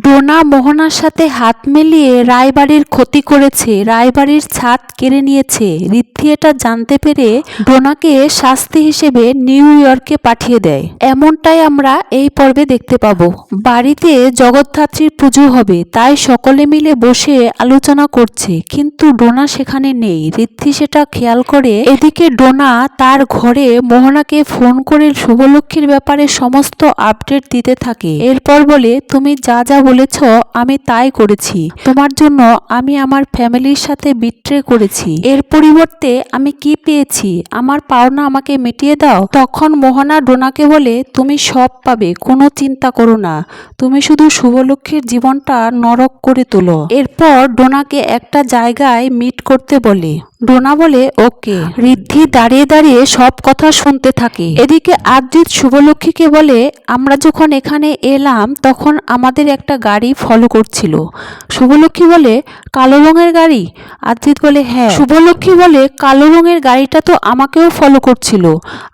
ডোনা মোহনার সাথে হাত মিলিয়ে রায়বাড়ির ক্ষতি করেছে, রায়বাড়ির ছাদ কেড়ে নিয়েছে। ঋদ্ধি এটা জানতে পেরে ডোনাকে শাস্তি হিসেবে নিউ ইয়র্কে পাঠিয়ে দেয়। এমনটাই আমরা এই পর্বে দেখতে পাবো। বাড়িতে জগদ্ধাত্রীর পুজো হবে, তাই সকলে মিলে বসে আলোচনা করছে, কিন্তু ডোনা সেখানে নেই। ঋদ্ধি সেটা খেয়াল করে এদিকে ডোনা তার ঘরে মোহনাকে ফোন করে শুভলক্ষ্মীর ব্যাপারে সমস্ত আপডেট দিতে থাকে। এরপর বলে, তুমি যা যা বলেছ, আমি তাই করেছি। তোমার জন্য আমি আমার ফ্যামিলির সাথে বিট্রে করেছি। এর পরিবর্তে আমি কি পেয়েছি? আমার পাওনা আমাকে মিটিয়ে দাও। তখন মোহনা ডোনাকে বলে, তুমি সব পাবে, কোনো চিন্তা করো না। তুমি শুধু শুভলক্ষ্মীর জীবনটা নরক করে তোলো। এরপর ডোনাকে একটা জায়গায় মিট করতে বলে। ডোনা বলে ওকে। ঋদ্ধি দাঁড়িয়ে দাঁড়িয়ে সব কথা শুনতে থাকে। এদিকে আদ্রিত শুভলক্ষ্মীকে বলে আমরা যখন এখানে এলাম তখন আমাদের একটা গাড়ি ফলো করছিল। শুভলক্ষ্মী বলে কালো রঙের গাড়ি? আদ্রিত বলে হ্যাঁ। শুভলক্ষ্মী বলে কালো রঙের গাড়িটা তো আমাকেও ফলো করছিল।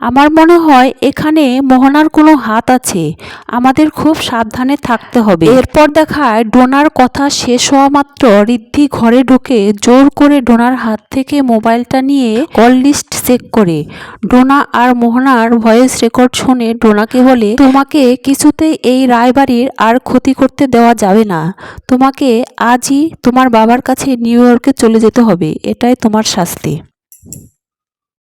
আমার মনে হয় এখানে মোহনার কোনো হাত আছে। আমাদের খুব সাবধানে থাকতে হবে। এরপর দেখায় ডোনার কথা শেষ হওয়া মাত্র ঋদ্ধি ঘরে ঢুকে জোর করে ডোনার হাত থেকে মোবাইলটা নিয়ে কল লিস্ট চেক করে। ডোনা আর মোহনার ভয়েস রেকর্ড শুনে ডোনাকে বলে, তোমাকে কিছুতেই এই রায়বাড়ির আর ক্ষতি করতে দেওয়া যাবে না। তোমাকে আজই তোমার বাবার কাছে নিউ ইয়র্কে চলে যেতে হবে। এটাই তোমার শাস্তি।